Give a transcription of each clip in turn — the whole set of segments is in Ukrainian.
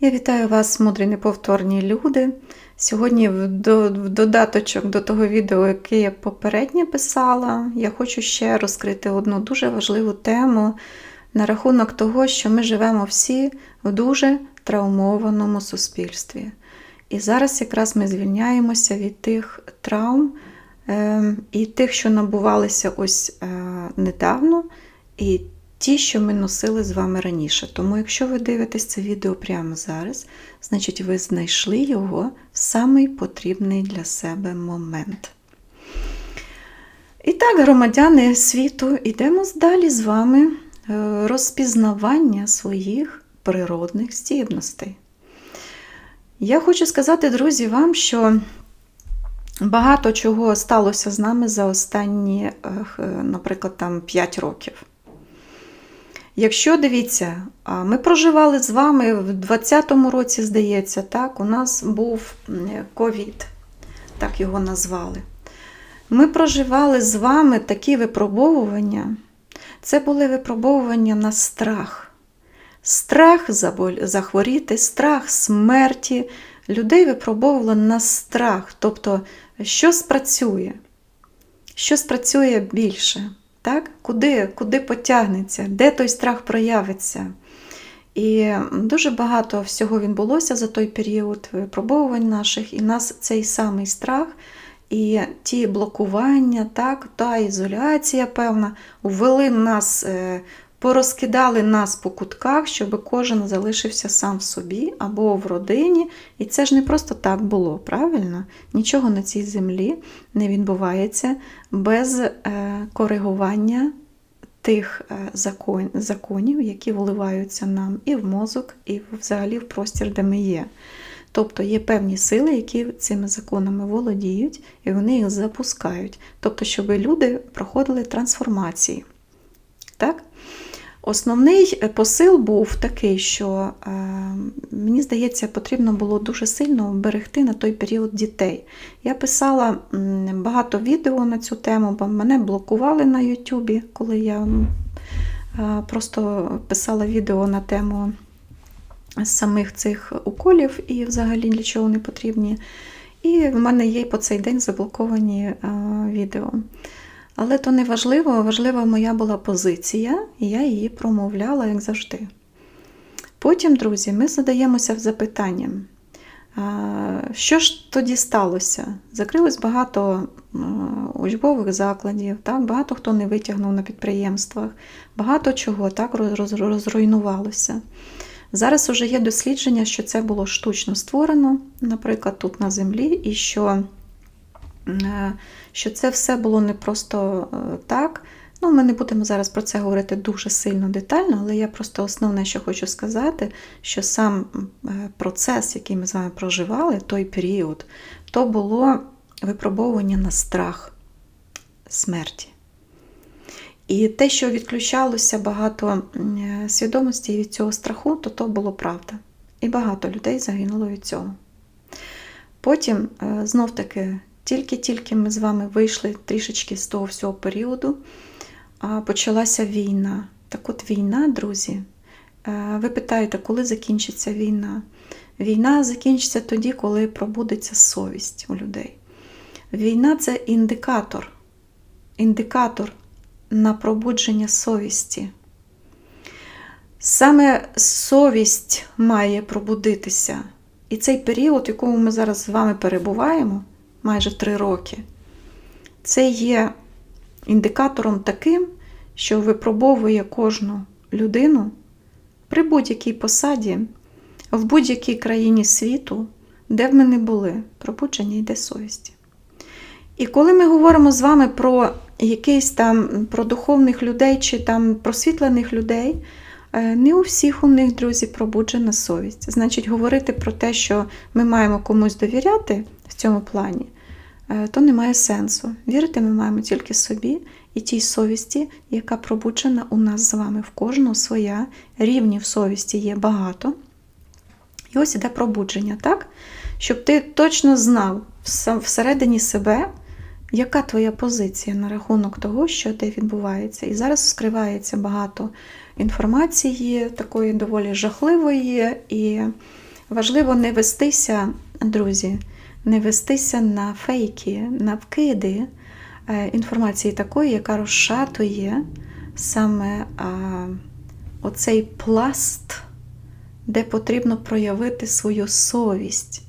Я вітаю вас, мудрі неповторні люди. Сьогодні, в додаточок до того відео, яке я попередньо писала, я хочу ще розкрити одну дуже важливу тему на рахунок того, що ми живемо всі в дуже травмованому суспільстві. І зараз якраз ми звільняємося від тих травм е, і тих, що набувалися ось е, недавно, і ті, що ми носили з вами раніше. Тому, якщо ви дивитесь це відео прямо зараз, значить ви знайшли його в самий потрібний для себе момент. І так, громадяни світу, йдемо далі з вами е, розпізнавання своїх природних здібностей. Я хочу сказати, друзі, вам, що багато чого сталося з нами за останні, е, наприклад, там 5 років. Якщо дивіться, ми проживали з вами в 2020 році, здається, так, у нас був ковід, так його назвали. Ми проживали з вами такі випробовування. Це були випробовування на страх. Страх захворіти, страх смерті. Людей випробовували на страх. Тобто, що спрацює? Що спрацює більше? Так? Куди, куди потягнеться, де той страх проявиться? І дуже багато всього відбулося за той період випробовувань наших, і нас цей самий страх, і ті блокування, так, та ізоляція певна, ввели нас, е, порозкидали нас по кутках, щоб кожен залишився сам в собі або в родині. І це ж не просто так було, правильно? Нічого на цій землі не відбувається без е, коригування тих е, закон, законів, які вливаються нам і в мозок, і взагалі в простір, де ми є. Тобто є певні сили, які цими законами володіють, і вони їх запускають. Тобто, щоб люди проходили трансформації. Так? Основний е, посил був такий, що е, мені здається, потрібно було дуже сильно берегти на той період дітей. Я писала багато відео на цю тему, бо мене блокували на Ютубі, коли я е, просто писала відео на тему самих цих уколів і взагалі для чого вони потрібні. І в мене є по цей день заблоковані відео. Але то не важливо, важлива моя була позиція, і я її промовляла, як завжди. Потім, друзі, ми задаємося запитанням, що ж тоді сталося? Закрилось багато учбових закладів, так? багато хто не витягнув на підприємствах, багато чого так роз- роз- розруйнувалося. Зараз вже є дослідження, що це було штучно створено, наприклад, тут на землі, і що що це все було не просто е, так. Ну, ми не будемо зараз про це говорити дуже сильно детально, але я просто основне, що хочу сказати, що сам е, процес, який ми з вами проживали, той період, то було випробовування на страх смерті. І те, що відключалося багато е, свідомості від цього страху, то то було правда. І багато людей загинуло від цього. Потім, е, знов таки, тільки-тільки ми з вами вийшли трішечки з того всього періоду, почалася війна. Так от війна, друзі, е, ви питаєте, коли закінчиться війна? Війна закінчиться тоді, коли пробудеться совість у людей. Війна це індикатор, індикатор на пробудження совісті. Саме совість має пробудитися. І цей період, в якому ми зараз з вами перебуваємо, майже три роки, це є індикатором таким, що випробовує кожну людину при будь-якій посаді, в будь-якій країні світу, де б ми не були, пробудження йде совісті. І коли ми говоримо з вами про якийсь там про духовних людей чи там просвітлених людей, е, не у всіх у них, друзі, пробуджена совість. Значить, говорити про те, що ми маємо комусь довіряти в цьому плані, то немає сенсу. Вірити ми маємо тільки собі і тій совісті, яка пробуджена у нас з вами. В кожного своя. Рівнів совісті є багато. І ось іде пробудження, так? Щоб ти точно знав всередині себе, яка твоя позиція на рахунок того, що де відбувається. І зараз скривається багато інформації, такої доволі жахливої, і важливо не вестися, друзі, не вестися на фейки, на вкиди е, інформації такої, яка розшатує саме а, оцей пласт, де потрібно проявити свою совість.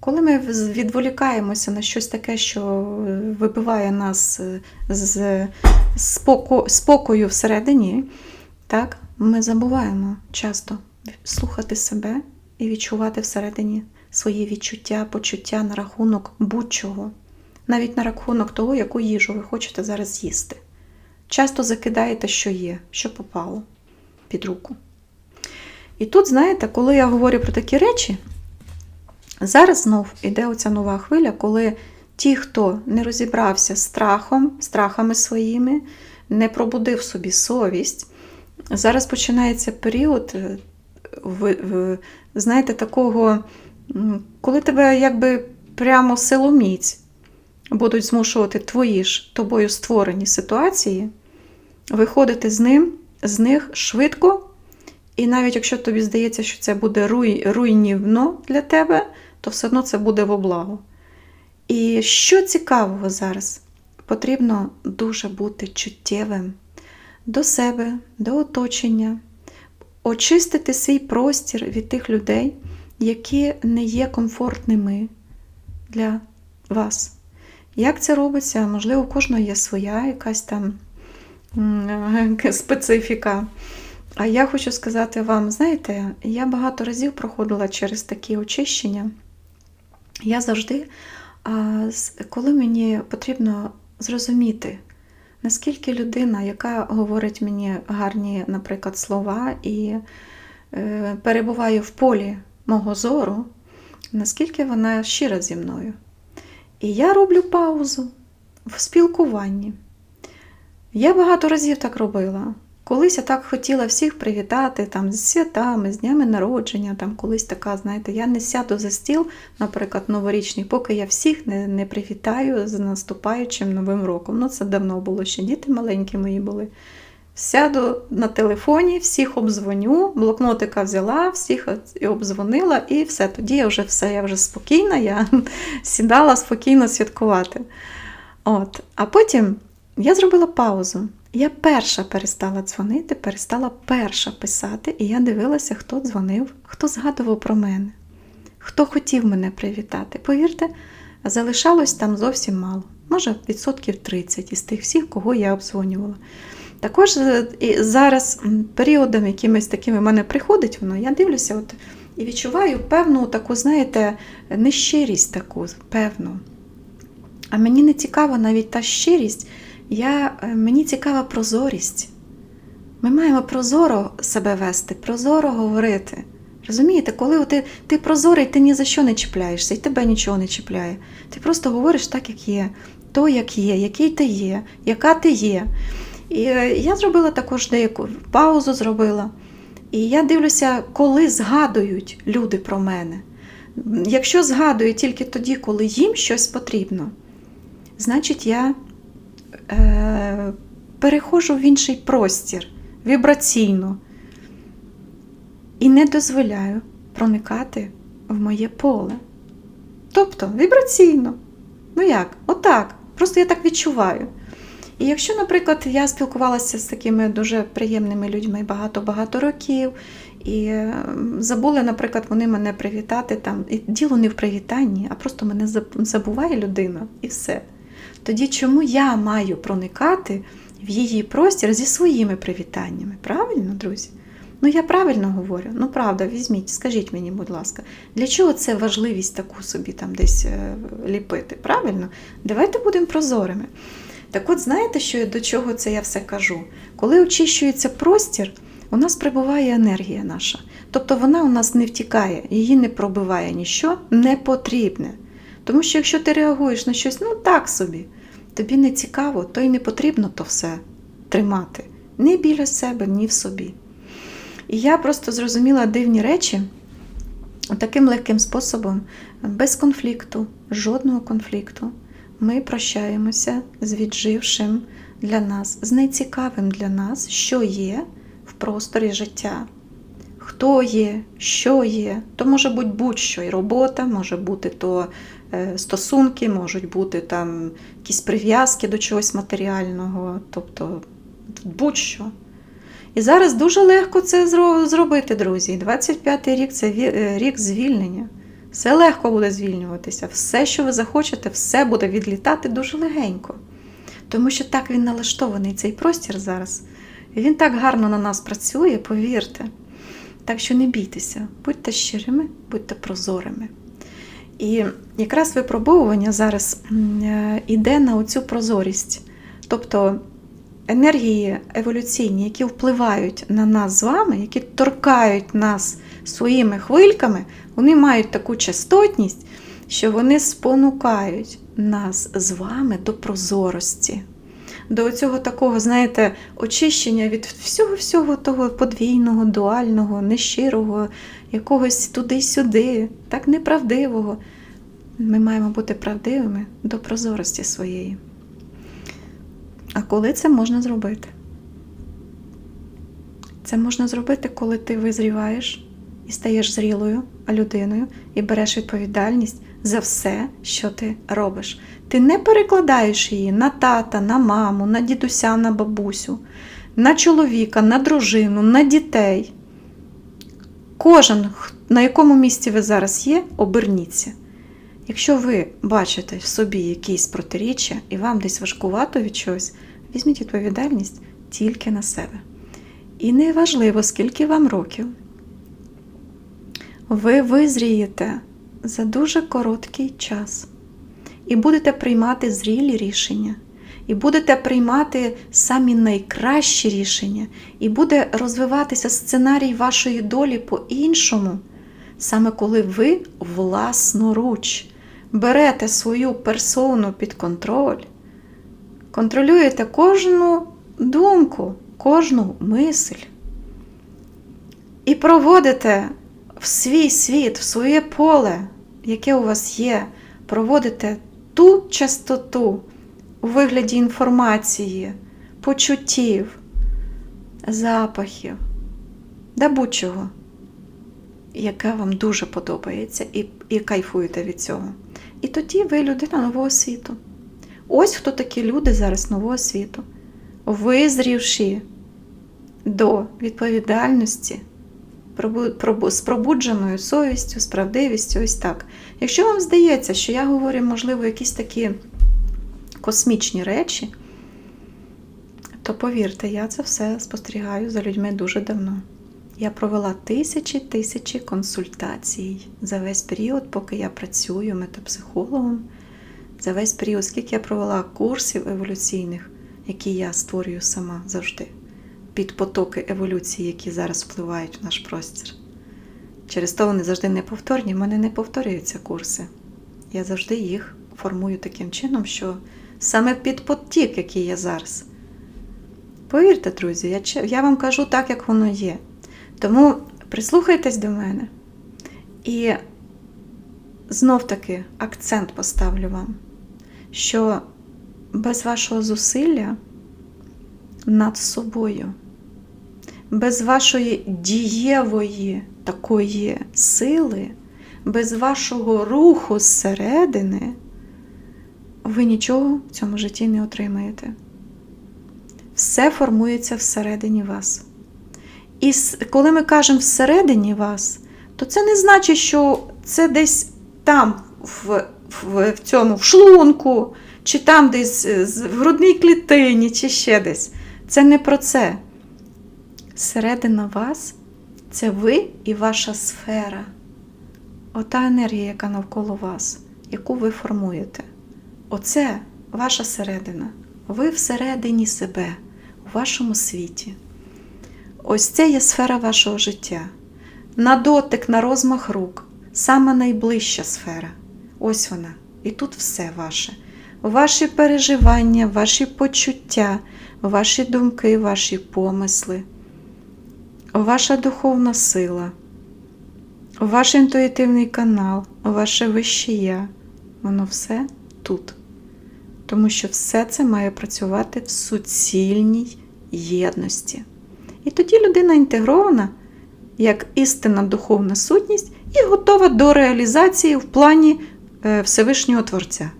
Коли ми відволікаємося на щось таке, що е, вибиває нас е, з споко- спокою всередині, так, ми забуваємо часто слухати себе і відчувати всередині свої відчуття, почуття на рахунок будь-чого, навіть на рахунок того, яку їжу ви хочете зараз з'їсти. Часто закидаєте, що є, що попало під руку. І тут, знаєте, коли я говорю про такі речі, зараз знов іде оця нова хвиля, коли ті, хто не розібрався з страхом, страхами своїми, не пробудив собі совість, зараз починається період, е, знаєте, такого, коли тебе якби прямо силоміць будуть змушувати твої ж тобою створені ситуації, виходити з ним, з них швидко. І навіть якщо тобі здається, що це буде руй, руйнівно для тебе, то все одно це буде во благо. І що цікавого зараз? Потрібно дуже бути чуттєвим до себе, до оточення, очистити свій простір від тих людей, які не є комфортними для вас. Як це робиться? Можливо, у кожного є своя якась там специфіка. А я хочу сказати вам, знаєте, я багато разів проходила через такі очищення. Я завжди, коли мені потрібно зрозуміти, наскільки людина, яка говорить мені гарні, наприклад, слова і е, перебуває в полі мого зору, наскільки вона щира зі мною. І я роблю паузу в спілкуванні. Я багато разів так робила. Колись я так хотіла всіх привітати там, з святами, з днями народження, там колись така, знаєте, я не сяду за стіл, наприклад, новорічний, поки я всіх не, не привітаю з наступаючим новим роком. Ну, це давно було ще діти маленькі мої були. Сяду на телефоні, всіх обдзвоню, блокнотика взяла, всіх обдзвонила, і все. Тоді я вже все, я вже спокійна, я сідала спокійно святкувати. От. А потім я зробила паузу. Я перша перестала дзвонити, перестала перша писати, і я дивилася, хто дзвонив, хто згадував про мене, хто хотів мене привітати. Повірте, залишалось там зовсім мало, може відсотків 30 із тих всіх, кого я обдзвонювала. Також е, і зараз м, періодами якимись такими в мене приходить воно, я дивлюся от, і відчуваю певну таку, знаєте, нещирість таку, певну. А мені не цікава навіть та щирість, я, е, мені цікава прозорість. Ми маємо прозоро себе вести, прозоро говорити. Розумієте, коли ти, ти прозорий, ти ні за що не чіпляєшся, і тебе нічого не чіпляє. Ти просто говориш так, як є, то, як є, який ти є, яка ти є. І е, я зробила також деяку паузу зробила. І я дивлюся, коли згадують люди про мене. Якщо згадують тільки тоді, коли їм щось потрібно, значить я е, переходжу в інший простір вібраційно і не дозволяю проникати в моє поле. Тобто вібраційно. Ну як? Отак. Просто я так відчуваю. І якщо, наприклад, я спілкувалася з такими дуже приємними людьми багато-багато років, і е, забули, наприклад, вони мене привітати там. І діло не в привітанні, а просто мене забуває людина і все. Тоді чому я маю проникати в її простір зі своїми привітаннями? Правильно, друзі? Ну, я правильно говорю. Ну, правда, візьміть, скажіть мені, будь ласка, для чого це важливість таку собі там десь е, ліпити? Правильно? Давайте будемо прозорими. Так от, знаєте, що до чого це я все кажу? Коли очищується простір, у нас прибуває енергія наша. Тобто вона у нас не втікає, її не пробиває ніщо не потрібне. Тому що якщо ти реагуєш на щось, ну так собі, тобі не цікаво, то й не потрібно то все тримати. Ні біля себе, ні в собі. І я просто зрозуміла дивні речі таким легким способом, без конфлікту, жодного конфлікту. Ми прощаємося з віджившим для нас, з нецікавим для нас, що є в просторі життя. хто є, що є. То може бути будь-що, і робота, може бути то е, стосунки, можуть бути там якісь прив'язки до чогось матеріального, тобто будь-що. І зараз дуже легко це зробити, друзі. 25-й рік це е, рік звільнення. Все легко буде звільнюватися. Все, що ви захочете, все буде відлітати дуже легенько. Тому що так він налаштований, цей простір зараз. І він так гарно на нас працює, повірте. Так що не бійтеся, будьте щирими, будьте прозорими. І якраз випробовування зараз м, е, на оцю прозорість. Тобто енергії еволюційні, які впливають на нас з вами, які торкають нас своїми хвильками, вони мають таку частотність, що вони спонукають нас з вами до прозорості. До цього такого, знаєте, очищення від всього-всього того подвійного, дуального, нещирого, якогось туди-сюди, так неправдивого. Ми маємо бути правдивими до прозорості своєї. А коли це можна зробити? Це можна зробити, коли ти визріваєш і стаєш зрілою людиною і береш відповідальність за все, що ти робиш. Ти не перекладаєш її на тата, на маму, на дідуся, на бабусю, на чоловіка, на дружину, на дітей. Кожен, на якому місці ви зараз є, оберніться. Якщо ви бачите в собі якісь протиріччя і вам десь важкувато від чогось, візьміть відповідальність тільки на себе. І не важливо, скільки вам років, ви визрієте за дуже короткий час і будете приймати зрілі рішення, і будете приймати самі найкращі рішення, і буде розвиватися сценарій вашої долі по-іншому, саме коли ви власноруч берете свою персону під контроль, контролюєте кожну думку, кожну мисль і проводите в свій світ, в своє поле, яке у вас є, проводите ту частоту у вигляді інформації, почуттів, запахів, да будь-чого, яка вам дуже подобається, і, і кайфуєте від цього. І тоді ви людина нового світу. Ось хто такі люди зараз нового світу, визрівши до відповідальності, з пробудженою совістю, з ось так. Якщо вам здається, що я говорю, можливо, якісь такі космічні речі, то повірте, я це все спостерігаю за людьми дуже давно. Я провела тисячі тисячі консультацій за весь період, поки я працюю метапсихологом, за весь період, скільки я провела курсів еволюційних, які я створюю сама завжди, під потоки еволюції, які зараз впливають в наш простір. Через то вони завжди неповторні, в мене не повторюються курси. Я завжди їх формую таким чином, що саме під потік, який є зараз. Повірте, друзі, я, я вам кажу так, як воно є. Тому прислухайтесь до мене. І знов таки акцент поставлю вам, що без вашого зусилля над собою, без вашої дієвої такої сили, без вашого руху зсередини, ви нічого в цьому житті не отримаєте. Все формується всередині вас. І коли ми кажемо всередині вас, то це не значить, що це десь там, в, в, в цьому в шлунку, чи там десь е, в грудній клітині, чи ще десь. Це не про це. Середина вас це ви і ваша сфера. Ота енергія, яка навколо вас, яку ви формуєте. Оце ваша середина. Ви всередині себе, у вашому світі. Ось це є сфера вашого життя. На дотик, на розмах рук, саме найближча сфера. Ось вона. І тут все ваше. Ваші переживання, ваші почуття, ваші думки, ваші помисли, ваша духовна сила, ваш інтуїтивний канал, ваше вище я. Воно все тут. Тому що все це має працювати в суцільній єдності. І тоді людина інтегрована як істинна духовна сутність і готова до реалізації в плані е, Всевишнього Творця.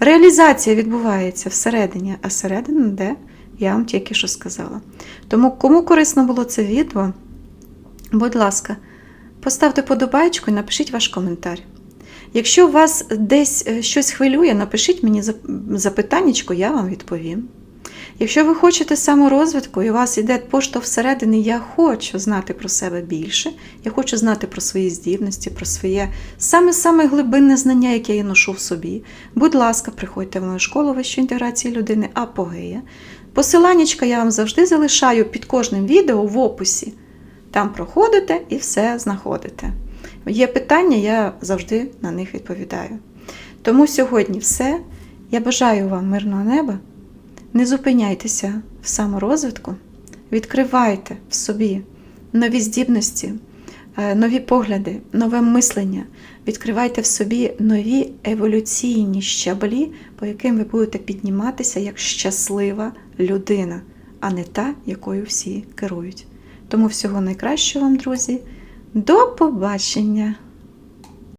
Реалізація відбувається всередині, а середина де? Я вам тільки що сказала. Тому, кому корисно було це відео, будь ласка, поставте подобайку і напишіть ваш коментар. Якщо вас десь е, щось хвилює, напишіть мені зап- запитаннячко, я вам відповім. Якщо ви хочете саморозвитку і у вас іде поштовх всередині, я хочу знати про себе більше, я хочу знати про свої здібності, про своє саме-саме глибинне знання, яке я ношу в собі. Будь ласка, приходьте в мою школу вищої інтеграції людини Апогея. Посиланнячка я вам завжди залишаю під кожним відео в описі. Там проходите і все знаходите. Є питання, я завжди на них відповідаю. Тому сьогодні все. Я бажаю вам мирного неба. Не зупиняйтеся в саморозвитку, відкривайте в собі нові здібності, е, нові погляди, нове мислення. Відкривайте в собі нові еволюційні щаблі, по яким ви будете підніматися як щаслива людина, а не та, якою всі керують. Тому всього найкращого вам, друзі. До побачення!